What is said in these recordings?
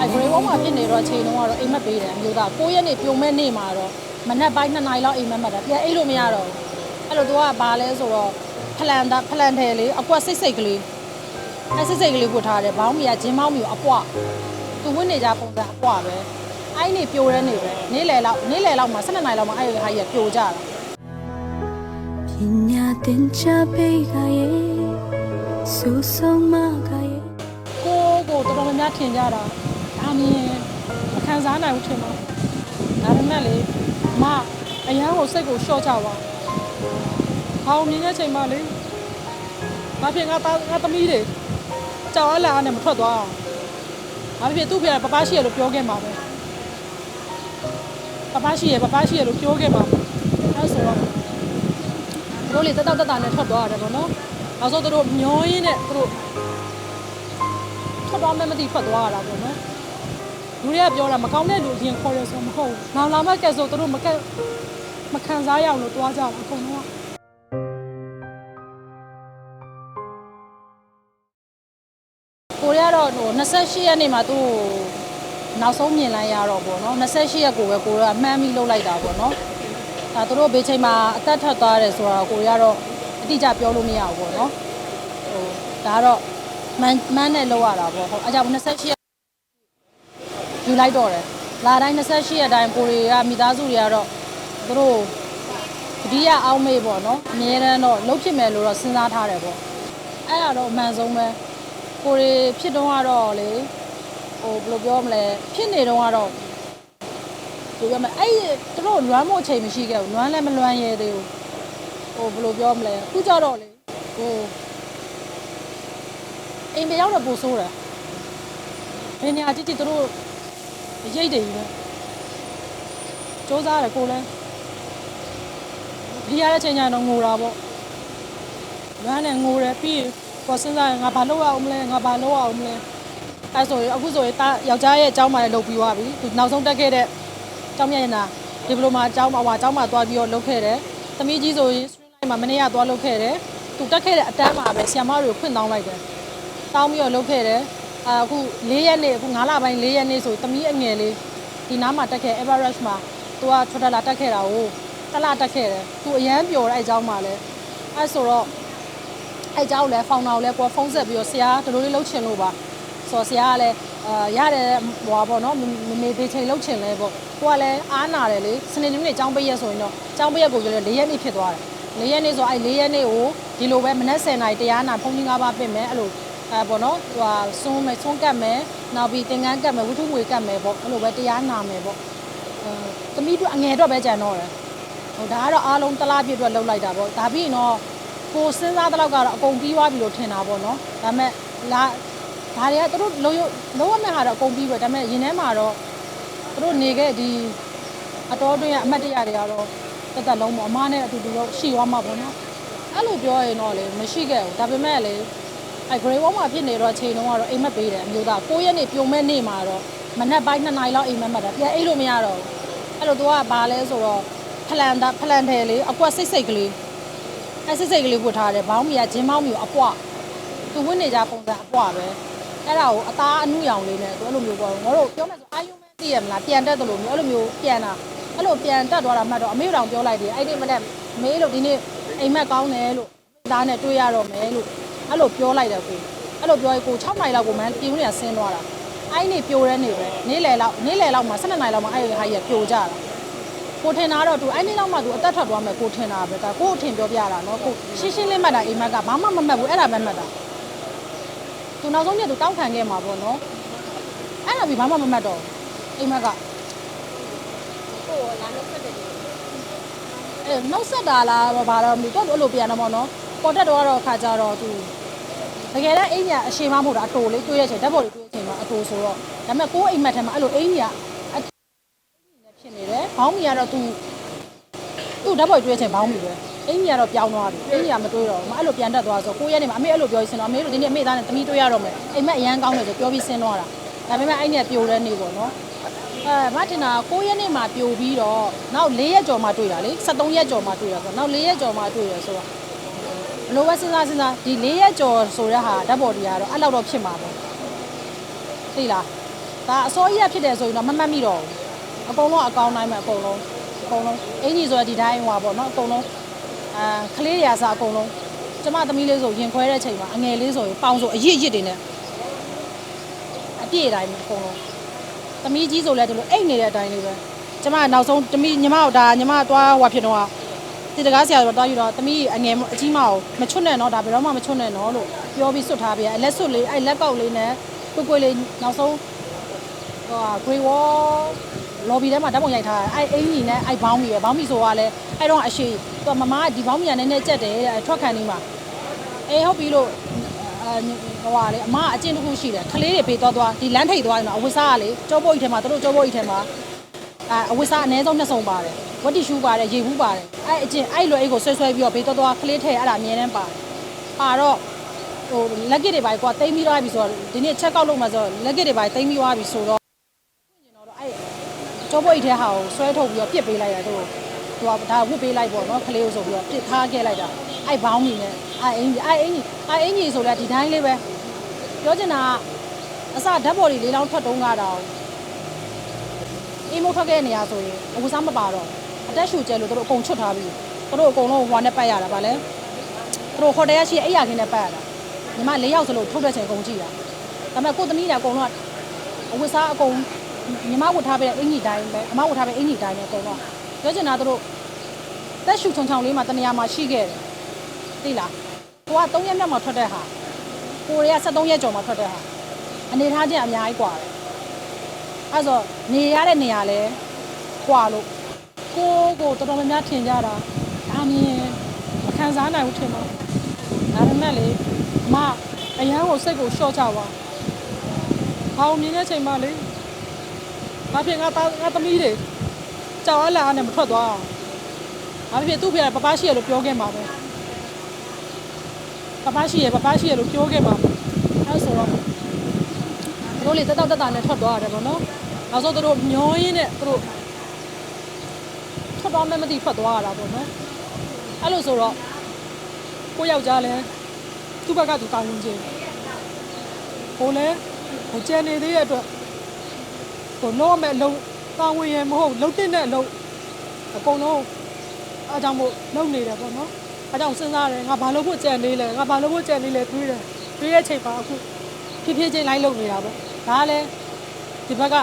အဲဂရေဝုံးမှာဖြစ်နေတော့အချိန်တုန်းကတော့အိမ်မက်ပေးတယ်အမျိုးသား9ရက်နေပြုံမဲ့နေ့မှာတော့မနက်ပိုင်း2နာရီလောက်အိမ်မက်မှတ်တာပြန်အိတ်လို့မရတော့ဘူးအဲ့လိုသူကဘာလဲဆိုတော့ဖလန်တာဖလန်တယ်လေးအကွက်စိတ်စိတ်ကလေးအဲစိတ်စိတ်ကလေးဝတ်ထားတယ်ဘောင်းမီကဂျင်းမောင်းမီကိုအပွသူဝတ်နေကြပုံစံအပွပဲအိုင်းနေပြိုတဲ့နေပဲနေ့လယ်လောက်နေ့လယ်လောက်မှာ12နာရီလောက်မှာအဲ့ဒီဟာကြီးကပြိုကြတာ ပညာသင်ချပေးကရဲ့ဆူဆုံးမကရဲ့ကိုကိုတော်တော်များများထင်ကြတာဒါမြင်မခံစားနိုင်ဘူးထင်တော့ဒါပေမဲ့လေမအရန်ကိုစိတ်ကိုရှော့ကြပါဟောင်းမြင်တဲ့ချိန်မှလေဘာဖြစ်ငါသားငါသမီးတွေကြောက်အလားနဲ့မထွက်သွားအောင်ဘာဖြစ်သူ့ဖေကပပရှိရလို့ပြောခဲ့မှာပဲပပရှိရပပရှိရလို့ပြောခဲ့မှာအဲဆိုတော့ သူတို့လေတက်တောက်တက်တာနဲ့ထွက်သွားရတယ်ပေါ့နော်နောက်ဆုံးသူတို့မျောရင်းနဲ့သူတို့ထွက်သွားမှမသိထွက်သွားရတာပေါ့နော်လူတွေကပြောတာမကောင်းတဲ့လူအရင်ခေါ်ရဆိုမဟုတ်ဘူးနောင်လာမှကဲဆိုသူတို့မကက်မခံစားရအောင်လို့တွားကြတာအကုန်လုံးကကိုရီးယားတော့ဟို28ရက်နေ့မှာသူ့ကိုနောက်ဆုံးမြင်လိုက်ရတော့ပေါ့နော်28ရက်ကိုပဲကိုရီးယားမှန်းပြီးလှုပ်လိုက်တာပေါ့နော် ဒါသူတို့ဘေးချိန်မှာအသက်ထက်သွားတယ်ဆိုတော့ကိုရီးယားတော့အတိအကျပြောလို့မရဘူးပေါ့နော်ဟိုဒါကတော့မန်းမန်းနဲ့လောက်ရတာပေါ့ဟုတ်အဲကြောင့်28ရက်ယူလိုက်တော့တယ်လာတိုင်း28ရက်တိုင်းကိုရီးယားမိသားစုတွေကတော့သူတို့တတိယအောက်မေ့ပေါ့နော်အများတန်းတော့လှုပ်ဖြစ်မယ်လို့တော့စဉ်းစားထားတယ်ပေါ့အဲ့ဒါတော့အမှန်ဆုံးပဲကိုရီဖြစ်တော့ကတော့လေဟိုဘယ်လိုပြောမလဲဖြစ်နေတော့ကတော့ ပြောရမယ်အဲ့သူတို့လွမ်းမို့အချိန်မရှိခဲ့ဘူးလွမ်းလည်းမလွမ်းရဲသေးဘူးဟိုဘယ်လိုပြောမလဲအခုကြတော့လေဟိုအိမ်ပြောင်းတော့ပိုဆိုးတယ်ဘယ်နေရာတိတိသူတို့ရိတ်တယ်ကြီးပဲစူးစမ်းရတယ်ကိုလည်းဒီရတဲ့အချိန်ကျရင်တော့ငိုတာပေါ့လွမ်းနဲ့ငိုတယ်ပြီးပေါ်စဉ်းစားရင်ငါဘာလုပ်ရအောင်မလဲငါဘာလုပ်ရအောင်မလဲအဲဆိုရင်အခုဆိုရင်တာယောက်ျားရဲ့အကြောင်းမှလည်းလုပ်ပြီးသွားပြီသူနောက်ဆုံးတက်ခဲ့တဲ့ ကျောင်းမြတ်ရနာဒီပလိုမာကျောင်းမှာဟိုကျောင်းမှာသွားပြီးတော့လုပ်ခဲ့တယ်။သမီးကြီးဆိုရင် string line မှာမနေ့ကသွားလုပ်ခဲ့တယ်။သူတက်ခဲ့တဲ့အတန်းမှာပဲဆီယမတွေကိုခွင့်တောင်းလိုက်တယ်။တောင်းပြီးတော့လုပ်ခဲ့တယ်။အာအခု၄ရက်နေ့အခု9လပိုင်း၄ရက်နေ့ဆိုသမီးအငယ်လေးဒီနားမှာတက်ခဲ့ Everest မှာသူကထွက်တက်လာတက်ခဲ့တာကိုတစ်လတက်ခဲ့တယ်။သူအရန်ပျော်တဲ့အဲကျောင်းမှာလဲအဲဆိုတော့အဲကျောင်းကိုလည်းဖောင်နာကိုလည်းကိုယ်ဖုန်းဆက်ပြီးတော့ဆရာဒီလိုလေးလုပ်ချင်လို့ပါဆိုတော့ဆရာကလည်း အာရတယ်ဟိုပါပေါ့နော်မမမေသေးချိန်လုပ်ချင်လဲပေါ့ကိုကလည်းအားနာတယ်လေစနေနေ့နေ့ကျောင်းပိတ်ရက်ဆိုရင်တော့ကျောင်းပိတ်ရက်ကိုလည်း၄ရက်နေ့ဖြစ်သွားတယ်၄ရက်နေ့ဆိုအဲ၄ရက်နေ့ကိုဒီလိုပဲမနက်10:00နာရီတရားနာဖုန်းကြီး၅ပါးပြင်မယ်အဲ့လိုအဲပေါ့နော်ဟိုဟာစွန်းမယ်စွန်းကတ်မယ်နောက်ပြီးသင်္ကန်းကတ်မယ်ဝတ္ထုငွေကတ်မယ်ပေါ့အဲ့လိုပဲတရားနာမယ်ပေါ့အဲသမီးတို့အငယ်တော့ပဲကြံတော့တယ်ဟိုဒါကတော့အားလုံးတစ်လားပြည့်အတွက်လှုပ်လိုက်တာပေါ့ဒါပြီးရင်တော့ကိုစဉ်းစားတဲ့လောက်ကတော့အကုန်ပြီးသွားပြီလို့ထင်တာပေါ့နော်ဒါပေမဲ့လာ ဒါတွေကသူတို့လုံးရလုံးဝမဲ့ဟာတော့အကုန်ပြီးပဲဒါပေမဲ့ရင်ထဲမှာတော့သူတို့နေခဲ့ဒီအတော်တွင်းရဲ့အမတ်တရတွေကတော့တက်တက်လုံးပေါ့အမားနဲ့အတူတူတော့ရှိသွားမှာပေါ့နော်အဲ့လိုပြောရင်တော့လေမရှိခဲ့ဘူးဒါပေမဲ့လေအဲ grade 1မှာဖြစ်နေတော့အချိန်တုန်းကတော့အိမ်မက်ပေးတယ်အမျိုးသား9ရက်နေပြုံမဲ့နေ့မှာတော့မနက်ပိုင်း2နာရီလောက်အိမ်မက်မှတ်တာပြန်အိတ်လို့မရတော့ဘူးအဲ့လိုသူကဘာလဲဆိုတော့ဖလန်တာဖလန်တယ်လေးအကွက်စိတ်စိတ်ကလေးအဲစိတ်စိတ်ကလေးဝတ်ထားတယ်ဘောင်းမီကဂျင်းမောင်းမီကိုအပွသူဝတ်နေကြပုံစံအပွပဲ အဲ့ဒါကိုအသားအနုရောင်လေးနဲ့သူအဲ့လိုမျိုးပေါ့ငါတို့ပြောမယ်ဆိုအာယုမန်သိရမလားပြန်တက်တယ်လို့မျိုးအဲ့လိုမျိုးပြန်တာအဲ့လိုပြန်တက်သွားတာမှတ်တော့အမေတော်ပြောလိုက်တယ်အဲ့ဒီမနေ့မေးလို့ဒီနေ့အိမ်မက်ကောင်းတယ်လို့သားနဲ့တွေ့ရတော့မယ်လို့အဲ့လိုပြောလိုက်တယ်ကိုအဲ့လိုပြောရင်ကို6နိုင်လောက်ကိုမှန်းပြင်းနေဆင်းသွားတာအဲ့နေပြိုတဲ့နေပဲနေ့လယ်လောက်နေ့လယ်လောက်မှာ12နိုင်လောက်မှာအဲ့ဒီဟာကြီးပြိုကြတာကိုထင်တာတော့သူအဲ့ဒီလောက်မှသူအသက်ထွက်သွားမယ်ကိုထင်တာပဲဒါကိုအထင်ပြောပြတာနော်ကိုရှင်းရှင်းလေးမှတ်တာအိမ်မက်ကဘာမှမမှတ်ဘူးအဲ့ဒါပဲမှတ်တာ သူနောက်ဆုံးနေ့သူတောင်းခံခဲ့မှာပေါ့နော်အဲ့ဒါပြီးဘာမှမမှတ်တော့အိမ်မက်ကကိုလာနှုတ်ဆက်တယ်အဲနှုတ်ဆက်တာလားဘာတော့မသိတော့အဲ့လိုပြန်တော့ပေါ့နော်ပေါ်တက်တော့တော့ခါကြတော့သူတကယ်တော့အိမ်ညာအရှိမမဟုတ်တာအတိုလေးတွေးရချိန်ဓာတ်ပေါ်လေးတွေးရချိန်မှာအတိုဆိုတော့ဒါပေမဲ့ကိုအိမ်မက်ထဲမှာအဲ့လိုအိမ်ညာဖြစ်နေတယ်ဘောင်းမီကတော့ तू သူ့ဓာတ်ပေါ်တွေ့တဲ့အချိန်ဘောင်းမီပဲအင်းကြီးကတော့ပြောင်းသွားပြီအင်းကြီးကမတွေးတော့ဘူးမအဲ့လိုပြန်တက်သွားဆိုကိုရက်နေမှာအမေအဲ့လိုပြောရစင်တော့အမေတို့ဒီနေ့အမေသားနဲ့သမီးတွေးရတော့မယ်အိမ်မက်အရန်ကောင်းတယ်ဆိုပြောပြီးဆင်းသွားတာဒါပေမဲ့အဲ့ညပြိုတဲ့နေ့ပေါ့နော်အဲမတင်တာ9ရက်နေ့မှာပြိုပြီးတော့နောက်4ရက်ကျော်မှတွေ့တာလေ73ရက်ကျော်မှတွေ့တာဆိုတော့နောက်4ရက်ကျော်မှတွေ့ရဆိုတော့ဘလို့ပဲစဉ်းစားစဉ်းစားဒီ၄ရက်ကျော်ဆိုတဲ့ဟာဓာတ်ပေါ်တွေကတော့အဲ့လောက်တော့ဖြစ်မှာပဲသိလားဒါအစိုးရဖြစ်တယ်ဆိုရင်တော့မမှတ်မိတော့ဘူးအကုန်လုံးအကောင်းတိုင်းပဲအကုန်လုံးအကုန်လုံးအင်ကြီးဆိုရဒီတိုင်းဟွာပေါ့နော်အကုန်လုံး အာကလေးတွေကစားအကုန်လုံးကျမသမီးလေးဆိုရင်ခွဲတဲ့ချိန်မှာအငယ်လေးဆိုရင်ပေါင်ဆိုအရစ်ရစ်တွေနဲ့အပြည့်အတိုင်းပဲအကုန်လုံးသမီးကြီးဆိုလည်းဒီလိုအိတ်နေတဲ့အတိုင်းလေးပဲကျမနောက်ဆုံးသမီးညီမတို့ဒါညီမသွားဟွာဖြစ်တော့တိတကားဆရာတော်တောက်ယူတော့သမီးအငယ်အကြီးမအောင်မချွတ်နဲ့တော့ဒါဘယ်တော့မှမချွတ်နဲ့တော့လို့ပြောပြီးစွတ်ထားပြရလက်စွတ်လေးအဲ့လက်ကောက်လေးနဲ့ကိုကိုလေးနောက်ဆုံးဟိုဂရီ ဝေါ်လော်ဘီထဲမှာဓာတ်ပုံရိုက်ထားအဲ့အင်ကြီးနဲ့အဲ့ဘောင်းမီပဲဘောင်းမီဆိုကလည်းအဲ့တော့အရှိသူမမကဒီဘောင်းမီကနည်းနည်းကြက်တယ်ထွက်ခံနေမှာအေးဟုတ်ပြီလို့အဲဟိုဟာလေအမအကျင့်တစ်ခုရှိတယ်ခလေးတွေပေးသွားသွားဒီလမ်းထိပ်သွားရင်တော့အဝတ်စားကလေကြောပိုးအိတ်ထဲမှာတို့ကြောပိုးအိတ်ထဲမှာအဲအဝတ်စားအနည်းဆုံးနှစ်စုံပါတယ်ဝတ်တီရှူးပါတယ်ရေဘူးပါတယ်အဲအကျင်အဲ့လွယ်အိတ်ကိုဆွဲဆွဲပြီးတော့ဘေးတော့တော့ကလေးထဲအဲ့ဒါအမြဲတမ်းပါတယ်ပါတော့ဟိုလက်ကစ်တွေပါကွာတိမ့်ပြီးသွားပြီဆိုတော့ဒီနေ့ချက်ကောက်လုပ်မှဆိုတော့လက်ကစ်တွေပါတိမ့်ပြီးသွားပြီဆိုတော့ကျင်တော့အဲ့ ကျောပိုးအိတ်ထဲဟာကိုဆွဲထုတ်ပြီးတော့ပြစ်ပေးလိုက်တာတို့သူကဒါဝတ်ပေးလိုက်ပေါ့နော်ကလေးကိုဆိုပြီးတော့ပြစ်ထားခဲ့လိုက်တာအဲ့ဘောင်းကြီးနဲ့အဲ့အင်ကြီးအဲ့အင်ကြီးအဲ့အင်ကြီးဆိုလဲဒီတိုင်းလေးပဲပြောချင်တာကအစဓာတ်ပေါ်တွေလေးလောင်းထွက်တုံးကားတာအေးမိုးထွက်ခဲ့တဲ့နေရာဆိုရင်အဝစားမပါတော့အတက်ရှူကျဲလို့တို့အကုန်ချွတ်ထားပြီးတို့အကုန်လုံးဟွာနဲ့ပတ်ရတာဗာလဲတို့ဟိုတယ်ရရှိအိယာခင်းနဲ့ပတ်ရတာညီမ၄ယောက်စလို့ထုတ်တဲ့ချိန်အကုန်ကြည့်တာဒါပေမဲ့ကိုသမီးတွေအကုန်လုံးအဝစားအကုန် ညီမဝတ်ထားပေးတဲ့အင်ကြီးတိုင်းပဲအမဝတ်ထားပေးအင်ကြီးတိုင်းပဲအကုန်လုံးပြောချင်တာတို့တက်ရှူချုံချုံလေးမှာတနေရာမှာရှိခဲ့တယ်သိလားကိုက3ရက်မြောက်မှာထွက်တဲ့ဟာကိုရီးယား73ရက်ကျော်မှာထွက်တဲ့ဟာအနေထားချင်းအများကြီးกว่าတယ် အဲ့ဆိုနေရတဲ့နေရာလဲကွာလို့ကိုကိုတော်တော်များများထင်ကြတာဒါမြင်မခံစားနိုင်ဘူးထင်တော့ဒါပေမဲ့လေအမအရန်ကိုစိတ်ကိုရှော့ချပါဘာလို့မြင်တဲ့ချိန်မှလေ ဘာဖြစ်ငါသားငါသမီးတွေကြောက်အလားနဲ့မထွက်သွားအောင်ဘာဖြစ်သူ့ဖေကပပရှိရလို့ပြောခဲ့မှာပဲပပရှိရပပရှိရလို့ပြောခဲ့မှာအဲ့ဆိုတော့သူတို့လေတက်တောက်တက်တာနဲ့ထွက်သွားရတယ်ပေါ့နော်။နောက်ဆုံးသူတို့မျောရင်းနဲ့သူတို့ထွက်သွားမှမသိထွက်သွားရတာပေါ့နော်။အဲ့လိုဆိုတော့ကိုယောက်ျားလဲသူ့ဘက်ကသူကောင်းဝင်ခြင်းကိုလည်းဟိုကျန်နေသေးတဲ့အတွက် ဟိုလုံးဝမဲ့လုံးကောင်းဝင်ရမဟုတ်လုံးတင်တဲ့အလုံးအကုန်လုံးအားကြောင့်မို့လုံနေတယ်ပေါ့နော်။အားကြောင့်စဉ်းစားတယ်ငါဘာလို့ဖို့ကြံနေလဲငါဘာလို့ဖို့ကြံနေလဲတွေးတယ်တွေးတဲ့ချိန်မှာအခုဖြည်းဖြည်းချင်းလိုက်လုပ်နေတာပေါ့ဒါကလည်းဒီဘက်က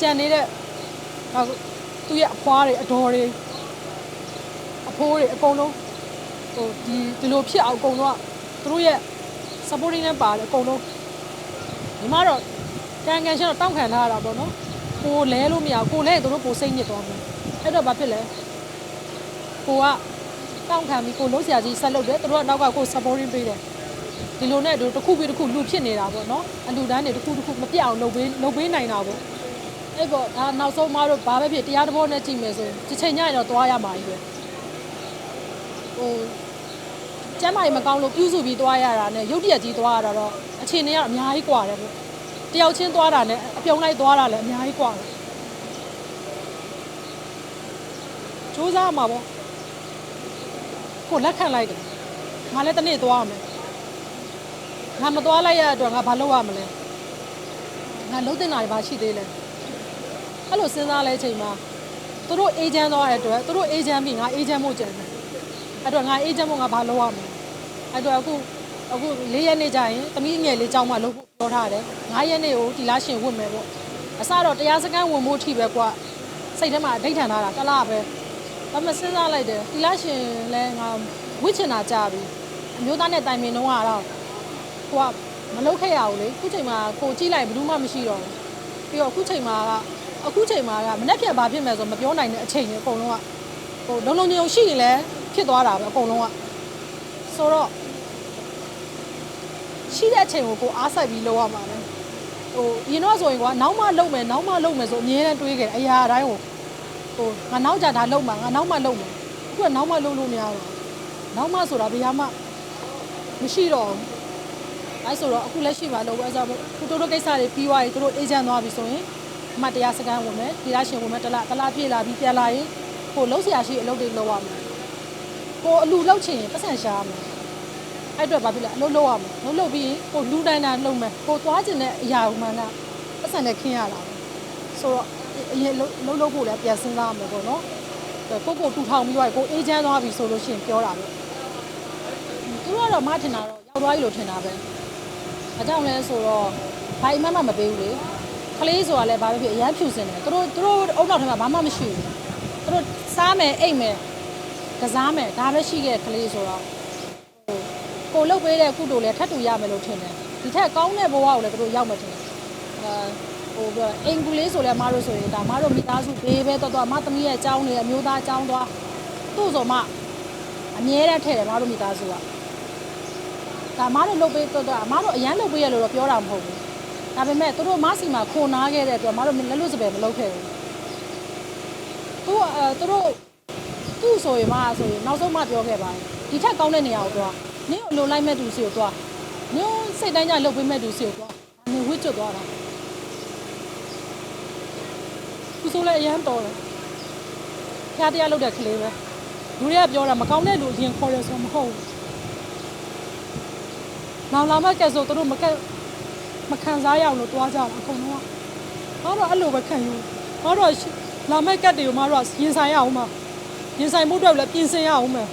ကြံနေတဲ့ဒါသူ့ရဲ့အဖွားတွေအတော်တွေအဖိုးတွေအကုန်လုံးဟိုဒီဒီလိုဖြစ်အောင်အကုန်လုံးကသူတို့ရဲ့ supporting နဲ့ပါတယ်အကုန်လုံးဒီမှာတော့ကန်ကန်ရှင်းတော့တောက်ခံထားရတာပေါ့နော် ကိုလဲလို့မရဘူးကိုလဲသူတို့ကိုစိတ်ညစ်သွားဘူးအဲ့တော့ဘာဖြစ်လဲကိုကတောင်းခံပြီးကိုလုံးဆရာကြီးဆက်လုပ်တယ်သူတို့ကနောက်ကကို supporting ပေးတယ်ဒီလိုနဲ့တို့တစ်ခုပြီးတစ်ခုလူဖြစ်နေတာပေါ့နော်အလူတန်းတွေတစ်ခုတစ်ခုမပြအောင်လုပ်ပေးလုပ်ပေးနိုင်တာပေါ့အဲ့ပေါ့ဒါနောက်ဆုံးမတို့ဘာပဲဖြစ်တရားတဘောနဲ့ကြည့်မယ်ဆိုရင်တစ်ချိန်ညရင်တော့သွားရမှာကြီးပဲဟိုကျမ်းမာရေးမကောင်းလို့ပြုစုပြီးသွားရတာနဲ့ရုတ်တရက်ကြီးသွားရတာတော့အခြေအနေကအများကြီးကွာတယ်ပေါ့ တယောက်ချင်းသွားတာနဲ့အပြုံလိုက်သွားတာလည်းအများကြီးกว่าတယ်စူးစမ်းမှာပေါ့ကိုလက်ခံလိုက်တယ်ငါလည်းတစ်နေ့သွားမယ် ငါမသွားလိုက်ရတဲ့အတွက်ငါဘာလုပ်ရမလဲငါလုံးတင်တာတွေဘာရှိသေးလဲအဲ့လိုစဉ်းစားလဲအချိန်မှာသူတို့အေဂျင့်သွားတဲ့အတွက်သူတို့အေဂျင့်ပြီးငါအေဂျင့်မို့ကြံတယ်အဲ့တော့ငါအေဂျင့်မို့ငါဘာလုပ်ရမလဲအဲ့တော့အခု အခု၄ရက်နေကြရင်သမီးငယ်လေးကြောင်းမှလုပ်ဖို့ပြောထားတယ်၅ရက်နေကိုဒီလားရှင်ဝင်မယ်ပေါ့အစတော့တရားစခန်းဝင်ဖို့အထိပဲကွာစိတ်ထဲမှာအဋိဌာန်ထားတာတစ်လားပဲဒါမှစဉ်းစားလိုက်တယ်ဒီလားရှင်လဲငါဝစ်ချင်တာကြပြီအမျိုးသားနဲ့တိုင်ပင်တော့ကတော့ကိုကမလုပ်ခဲ့ရဘူးလေအခုချိန်မှာကိုကြည့်လိုက်ဘယ်သူမှမရှိတော့ဘူးပြီးတော့အခုချိန်မှာကအခုချိန်မှာကမနေ့ပြန်ဘာဖြစ်မယ်ဆိုမပြောနိုင်တဲ့အချိန်တွေအကုန်လုံးကဟိုလုံးလုံးညုံရှိရင်လည်းဖြစ်သွားတာပဲအကုန်လုံးကဆိုတော့ ရှိတဲ့အချိန်ကိုကိုအားစိုက်ပြီးလုပ်ရမှာလေဟိုရင်တော့ဆိုရင်ကွာနောက်မှလုပ်မယ်နောက်မှလုပ်မယ်ဆိုအမြဲတမ်းတွေးခဲ့တယ်အရာတိုင်းကိုဟိုငါနောက်ကြဒါလုပ်မှာငါနောက်မှလုပ်မယ်အခုကနောက်မှလုပ်လို့မရတော့ဘူးနောက်မှဆိုတာဘယ်ဟာမှမရှိတော့ဘူးအဲဆိုတော့အခုလက်ရှိမှာလို့ပဲအဲဆိုတော့ခုတို့တို့ကိစ္စတွေပြီးသွားပြီတို့အေဂျင့်သွားပြီဆိုရင်အမှတ်တရားစကန်ဝင်မယ်ဒီလားရှင်ဝင်မယ်တလားတလားပြည့်လာပြီးပြန်လာရင်ကိုလှုပ်ဆရာရှိအလုပ်တွေလုပ်ရမယ်ကိုအလူလှုပ်ချင်ရင်ပတ်စံရှာရမယ် အဲ့အတွက်ဘာဖြစ်လဲအလုပ်လုပ်ရမယ်လုပ်လုပ်ပြီးရင်ကိုလူတိုင်းတိုင်းလုပ်မယ်ကိုသွားကျင်တဲ့အရာမှန်ကပတ်စံနဲ့ခင်းရတာပဲဆိုတော့အရင်လုပ်လုပ်လုပ်ဖို့လည်းပြန်စဉ်းစားရမယ်ပေါ့နော်ကိုကိုတူထောင်ပြီးတော့ကိုအေးချမ်းသွားပြီဆိုလို့ရှိရင်ပြောတာပဲသူတို့ကတော့မထင်တာတော့ရောက်သွားပြီလို့ထင်တာပဲအကြောင်းလဲဆိုတော့ဘာအမှန်မှမပေးဘူးလေကလေးဆိုတာလည်းဘာပဲဖြစ်အရန်ဖြူစင်တယ်သူတို့သူတို့အုံနောက်ထဲမှာဘာမှမရှိဘူးသူတို့စားမယ်အိတ်မယ်ကစားမယ်ဒါပဲရှိခဲ့ကလေးဆိုတော့ ကိုလုတ်ပေးတဲ့ကုသိုလ်လည်းထပ်တူရမယ်လို့ထင်တယ်ဒီထက်ကောင်းတဲ့ဘဝကိုလည်းသူတို့ရောက်မှထင်တယ်အဲဟိုပြောအင်ကူလေးဆိုလည်းမတို့ဆိုရင်ဒါမတို့မိသားစုဘေးပဲတော်တော်မသမီးရဲ့အကြောင်းတွေအမျိုးသားအကြောင်းသွားသူ့ဆိုမှအမြဲတမ်းထည့်တယ်မတို့မိသားစုကဒါမတို့လုတ်ပေးတော်တော်မတို့အရန်လုတ်ပေးရလို့တော့ပြောတာမဟုတ်ဘူးဒါပေမဲ့သူတို့မစီမှာခွန်နာခဲ့တဲ့အတွက်မတို့လက်လွတ်စပယ်မလုပ်ခဲ့ဘူးသူအဲသူတို့သူ့ဆိုရင်မဆိုရင်နောက်ဆုံးမှပြောခဲ့ပါတယ်ဒီထက်ကောင်းတဲ့နေရာကိုသွား နင်းကိုလိုလိုက်မဲ့သူစီကိုသွားနင်းစိတ်တိုင်းကြလှုပ်ပေးမဲ့သူစီကိုသွားနင်းဝှစ်ကျွတ်သွားတာသူဆိုလည်းအရန်တော်တယ်ဖျားတရားလုပ်တဲ့ကလေးပဲလူတွေကပြောတာမကောင်းတဲ့လူအရင်ခေါ်ရဆိုမဟုတ်ဘူးနောက်လာမှကဲဆိုသူတို့မကက်မခံစားရအောင်လို့တွားကြတာအကုန်လုံးကဟောတော့အဲ့လိုပဲခံယူဟောတော့လာမဲ့ကက်တွေကိုမတို့ကရင်ဆိုင်ရအောင်မှာရင်ဆိုင်မှုအတွက်လည်းပြင်ဆင်ရအောင်မယ်